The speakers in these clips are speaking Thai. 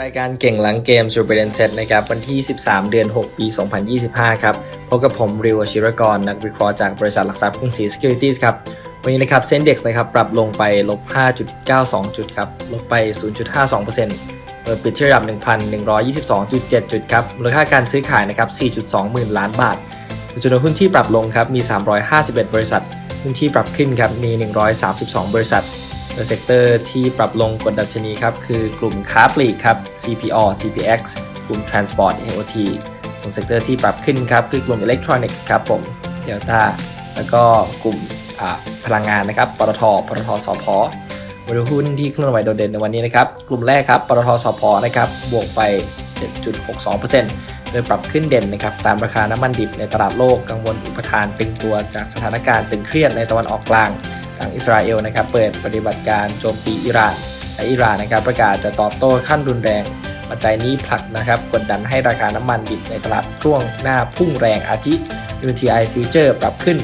รายการเก่งหลังเกม Super d e n Set นะครับวันที่ 13 เดือน 6 ปี 2025 ครับพบกับผมริวชิรกร นักวิเคราะห์จากบริษัทหลักทรัพย์กรุงศรี Securities ครับ วันนี้นะครับเซ็นเด็กซ์นะครับปรับลงไปลบ 5.92 จุดครับ ลบไป 0.52%เปิดปิดที่ระดับ 1,122.7 จุดครับ มูลค่าการซื้อขายนะครับ 4.2 หมื่นล้านบาทจำนวนหุ้นที่ปรับลงครับมี 351 บริษัท หุ้นที่ปรับขึ้นครับมี 132 บริษัท โดยเซกเตอร์ที่ปรับลงกดดัชนีครับ คือกลุ่มค้าปลีกครับ CPO CPX กลุ่ม Transport AOT ส่วนเซกเตอร์ที่ปรับขึ้นครับ คือกลุ่ม Electronics ครับผม Delta แล้วก็กลุ่มพลังงานนะครับ ปตท ปตทสพมาดูหุ้นที่เคลื่อนไหวโดดเด่นในวันนี้นะครับ กลุ่มแรกครับ ปตทสพนะครับ บวกไป 7.62%โดยปรับขึ้นเด่นนะครับ ตามราคาน้ำมันดิบในตลาดโลก กังวลอุปทานตึงตัวจากสถานการณ์ตึงเครียดในตะวันออกกลาง ทางอิสราเอลนะครับเปิดปฏิบัติการโจมตีอิหร่านและอิหร่านนะครับประกาศจะตอบโต้ขั้นรุนแรง ปัจจัยนี้ผลักนะครับกดดันให้ราคาน้ำมันดิบในตลาดร่วงหน้าพุ่งแรงอาทิ WTI Future ปรับขึ้น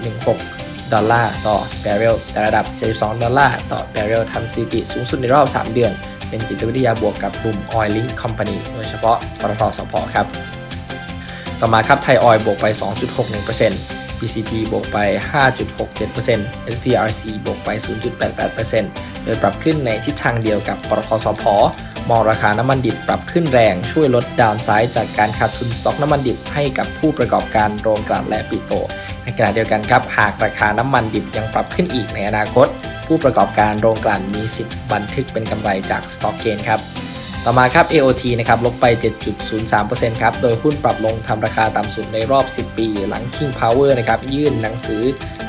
4.16 ดอลลาร์ต่อแบเรลแต่ระดับ 72 ดอลลาร์ต่อแบเรลทำสถิติสูงสุดในรอบ 3 เดือน เป็นจิตวิทยาบวกกับกลุ่ม Oil Link Company โดยเฉพาะปตทสพครับ ต่อมาครับไทยออยบวกไป 2.61% BCP บวกไป 5.67% SPRC บวกไป 0.88%โดยปรับขึ้นในทิศทางเดียวกับปตทสพมองราคาน้ำมันดิบปรับขึ้นแรงช่วยลดดาวน์ไซด์จากการขาดทุนสต็อกน้ำมันดิบให้กับผู้ประกอบการโรงกลั่นและปิโตรในขณะเดียวกันครับ หากราคาน้ำมันดิบยังปรับขึ้นอีกในอนาคต ผู้ประกอบการโรงกลั่นมีสิทธิ์บันทึกเป็นกำไรจากสต็อกเกนครับ ต่อมาครับ AOT นะครับลบไป 7.03%ครับ โดยหุ้นปรับลงทำราคาต่ำสุดในรอบ 10 ปี หลัง King Power นะครับยื่นหนังสือ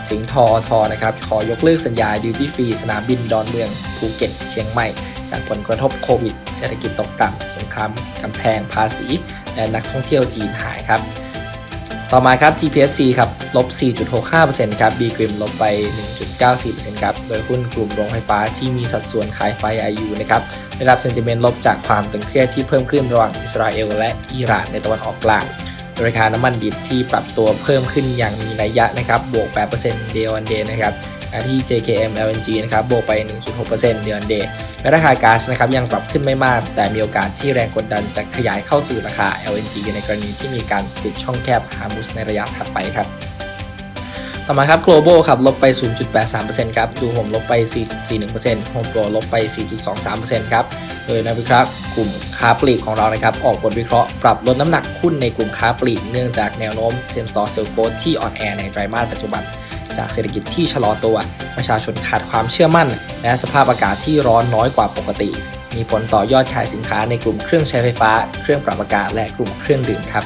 ถึงทอทอนะครับขอยกเลิกสัญญา Duty Free สนามบินดอนเมืองภูเก็ตเชียงใหม่ จากผลกระทบโควิด เศรษฐกิจตกต่ำสงครามกำแพงภาษี และนักท่องเที่ยวจีนหายครับ ต่อมาครับ GPSC ครับลบ 4.65%ครับ B Grim ลบไป 1.94%ครับ โดยหุ้นกลุ่มโรงไฟฟ้าที่มีสัดส่วนขายไฟ IU นะครับได้รับเซนติเมนต์ลบจากความตึงเครียดที่เพิ่มขึ้นระหว่างอิสราเอลและอิหร่านในตะวันออกกลางโดยราคาน้ำมันดิบที่ปรับตัวเพิ่มขึ้นอย่างมีนัยยะนะครับ บวก8% day on day นะครับ ที่ JKM LNG นะครับบวกไป 1.6% day on day และราคาก๊าซนะครับยังปรับขึ้นไม่มาก แต่มีโอกาสที่แรงกดดันจะขยายเข้าสู่ราคา LNG ในกรณีที่มีการปิดช่องแคบฮามุสในระยะถัดไปครับต่อมาครับ global ครับลบไป 0.83%ครับ ดูผมลบไป 4.41% Home Pro ลบไป 4.23%ครับ โดยนักวิเคราะห์กลุ่มค้าปลีกของเรานะครับ ออกบทวิเคราะห์ปรับลดน้ำหนักหุ้นในกลุ่มค้าปลีก เนื่องจากแนวโน้ม Same Store Sales Growth ที่อ่อนแอในไตรมาสปัจจุบัน จากเศรษฐกิจที่ชะลอตัว ประชาชนขาดความเชื่อมั่น และสภาพอากาศที่ร้อนน้อยกว่าปกติ มีผลต่อยอดขายสินค้าในกลุ่มเครื่องใช้ไฟฟ้า เครื่องปรับอากาศและกลุ่มเครื่องดื่มครับ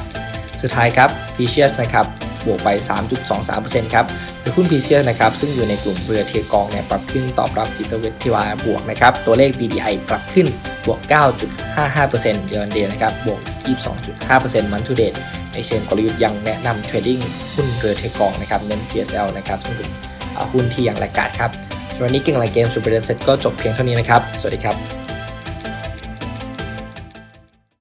สุดท้ายครับ p c s นะครับ บวกไป 3.23%ครับโดยหุ้น p c s นะครับซึ่งอยู่ในกลุ่มเรือเทียกองเนี่ยปรับขึ้นตอบรับจิตวิทยาบวกนะครับตัวเลข BDI ปรับขึ้นบวก 9.55%เดือนเดียนะครับบวก 22.5%มันทูเดตในเชิงกลยุทธ์ยังแนะนำเทรดดิ้งหุ้นเรือเทกองนะครับเน้น PSL นะครับซึ่งเป็นหุ้นที่ยังแลกขาดครับวันนี้เก่งหลายเกม Super d e n Set ก็จบเพียงเท่านี้นะครับ สวัสดีครับ